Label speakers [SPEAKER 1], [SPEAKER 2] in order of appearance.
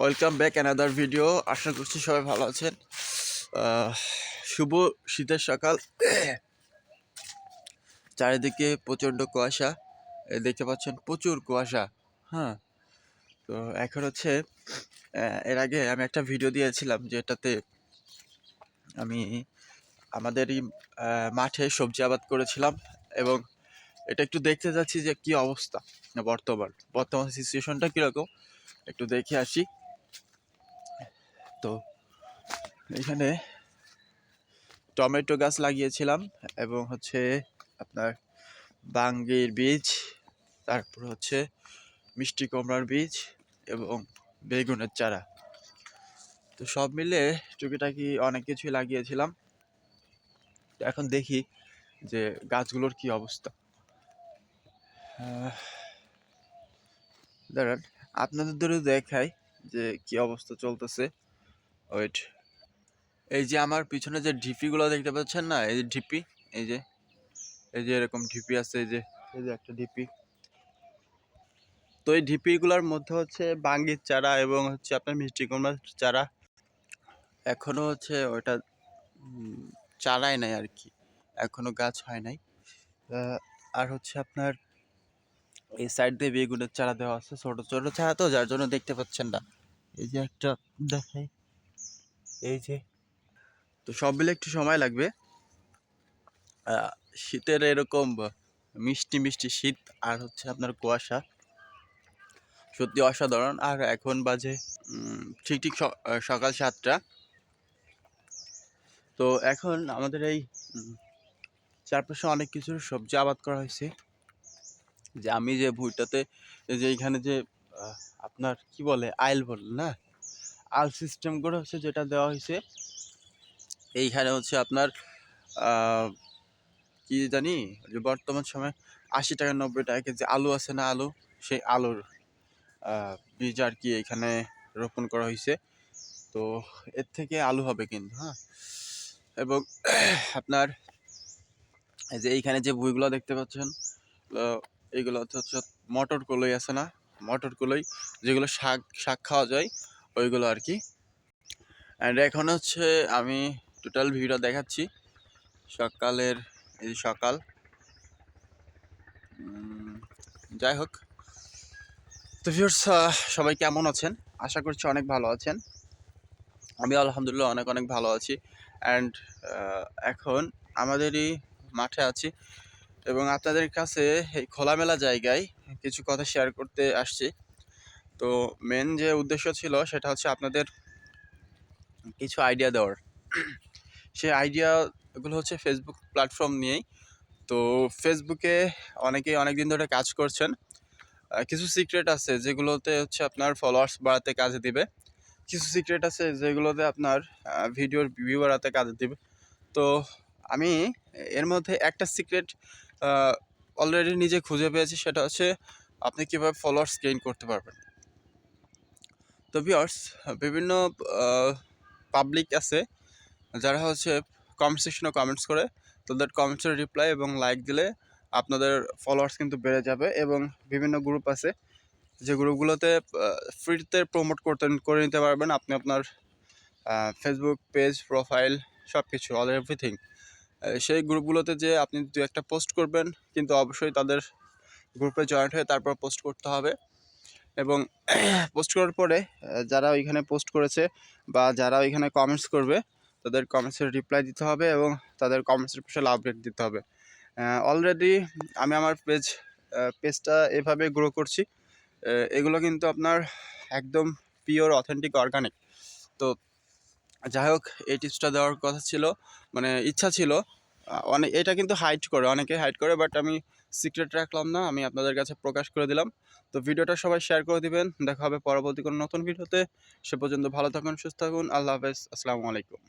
[SPEAKER 1] Welcome back another video আশা করছি সবাই ভালো আছেন। শুভ শীতের সকাল। চারিদিকে প্রচণ্ড কুয়াশা। দেখতে পাচ্ছেন প্রচুর কুয়াশা। হ্যাঁ তো এখন হচ্ছে এর আগে আমি একটা ভিডিও দিয়েছিলাম যেটাতে আমি আমাদেরই মাঠে সবজি আবাদ করেছিলাম এবং এটা একটু দেখতে যাচ্ছি যে কি অবস্থা বর্তমান। বর্তমান সিচুয়েশনটা কীরকম? একটু দেখে আসি। তো এখানে টমেটো গাছ লাগিয়েছিলাম এবং হচ্ছে আপনার বাঙ্গির বীজ, তারপর হচ্ছে মিষ্টি কুমড়ার বীজ এবং বেগুনের চারা। তো সব মিলে টুকিটাকি অনেক কিছুই লাগিয়েছিলাম। এখন দেখি যে গাছগুলোর কি অবস্থা। দাঁড়ান, আপনাদের ধরে দেখাই যে কি অবস্থা চলতেছে। ওয়েট। এই যে আমার পিছনে যে ঢিপিগুলো দেখতে পাচ্ছেন না, এই যে ঢিপি, এই যে এই যে এরকম ঢিপি আছে, এই যে এই যে একটা ঢিপি। তো এই ঢিপিগুলোর মধ্যে হচ্ছে বাঙ্গির চারা এবং হচ্ছে আপনার মিষ্টি কুমড়ার চারা। এখনও হচ্ছে ওটা চারাই নাই আর কি। এখনও গাছ হয় নাই। আর হচ্ছে আপনার এই সাইড দিয়ে বেগুনের চারা দেওয়া আছে, ছোটো ছোটো চারা তো, যার জন্য দেখতে পাচ্ছেন না। এই যে একটা, দেখাই। এই যে। তো সব মিলে একটু সময় লাগবে। শীতের এরকম মিষ্টি মিষ্টি শীত আর হচ্ছে আপনার কুয়াশা। সত্যি অসাধারণ। আর এখন বাজে ঠিক ঠিক সকাল সাতটা। তো এখন আমাদের এই চারপাশে অনেক কিছুর সবজি আবাদ করা হয়েছে। যে আমি যে ভুঁইটাতে যে এখানে যে আপনার কি বলে, আইল বলে না? আল সিস্টেম করে হচ্ছে যেটা দেওয়া হয়েছে। এইখানে হচ্ছে আপনার কি জানি, যে বর্তমান সময় আশি টাকা নব্বই টাকা কেজি আলু আছে না আলু? সেই আলুর বীজ আর কি এখানে রোপণ করা হয়েছে। তো এর থেকে আলু হবে কিন্তু হ্যাঁ? এবং আপনার যে এইখানে যে বইগুলো দেখতে পাচ্ছেন এইগুলো হচ্ছে মটর কলই আছে না? মটর কলই যেগুলো শাক শাক খাওয়া যায় ওইগুলো আর কি। অ্যান্ড এখন হচ্ছে আমি টোটাল ভিডিও দেখাচ্ছি। সকালের, এই সকাল। যাই হোক। তো ভিউর্স সবাই কেমন আছেন? আশা করছি অনেক ভালো আছেন। আমি আলহামদুলিল্লাহ অনেক অনেক ভালো আছি। অ্যান্ড এখন আমাদেরই মাঠে আছি এবং আপনাদের কাছে এই খোলামেলা জায়গায় কিছু কথা শেয়ার করতে আসছি। তো মেন যে উদ্দেশ্য ছিল সেটা হচ্ছে আপনাদের কিছু আইডিয়া দেওয়ার। সেই আইডিয়াগুলো হচ্ছে ফেসবুক প্ল্যাটফর্ম নিয়েই। তো ফেসবুকে অনেকেই অনেক দিন ধরে কাজ করছেন। কিছু সিক্রেট আছে যেগুলোতে হচ্ছে আপনার ফলোয়ার্স বাড়াতে কাজে দিবে। কিছু সিক্রেট আছে যেগুলোতে আপনার ভিডিওর ভিউ বাড়াতে কাজে দিবে। তো আমি এর মধ্যে একটা সিক্রেট অলরেডি নিজে খুঁজে পেয়েছি। সেটা হচ্ছে আপনি কীভাবে ফলোয়ার্স গেইন করতে পারবেন। তো ভিওর্স বিভিন্ন পাবলিক আছে, যারা হচ্ছে কমেন্ট সেকশনে কমেন্টস করে, তাদের কমেন্টসের রিপ্লাই এবং লাইক দিলে আপনাদের ফলোয়ার্স কিন্তু বেড়ে যাবে এবং বিভিন্ন গ্রুপ আছে, যে গ্রুপগুলোতে ফ্রিতে প্রমোট করতে, করে নিতে পারবেন আপনি আপনার ফেসবুক পেজ প্রোফাইল সব কিছু অল এভরিথিং সেই গ্রুপগুলোতে যে আপনি দু একটা পোস্ট করবেন, কিন্তু অবশ্যই তাদের গ্রুপে জয়েন্ট হয়ে তারপর পোস্ট করতে হবে। এবং পোস্ট করার পরে যারা ওইখানে পোস্ট করেছে বা যারা ওইখানে কমেন্টস করবে, তাদের কমেন্টসের রিপ্লাই দিতে হবে এবং তাদের কমেন্টসের স্পেশাল আপডেট দিতে হবে। অলরেডি আমি আমার পেজ পেজটা এভাবে গ্রো করছি। এগুলো কিন্তু আপনার একদম পিওর অথেন্টিক অর্গানিক তো যাই হোক এই টিপসটা দেওয়ার কথা ছিল মানে ইচ্ছা ছিল অনেক এটা কিন্তু হাইট করে অনেকে হাইট করে বাট আমি সিক্রেট রাখলাম না, আমি আপনাদের কাছে প্রকাশ করে দিলাম। তো ভিডিওটা সবাই শেয়ার করে দিবেন, দেখা হবে পরবর্তী কোনো নতুন ভিডিওতে। সে পর্যন্ত ভালো থাকুন, সুস্থ থাকুন, আল্লাহ হাফেজ, আসসালামু আলাইকুম।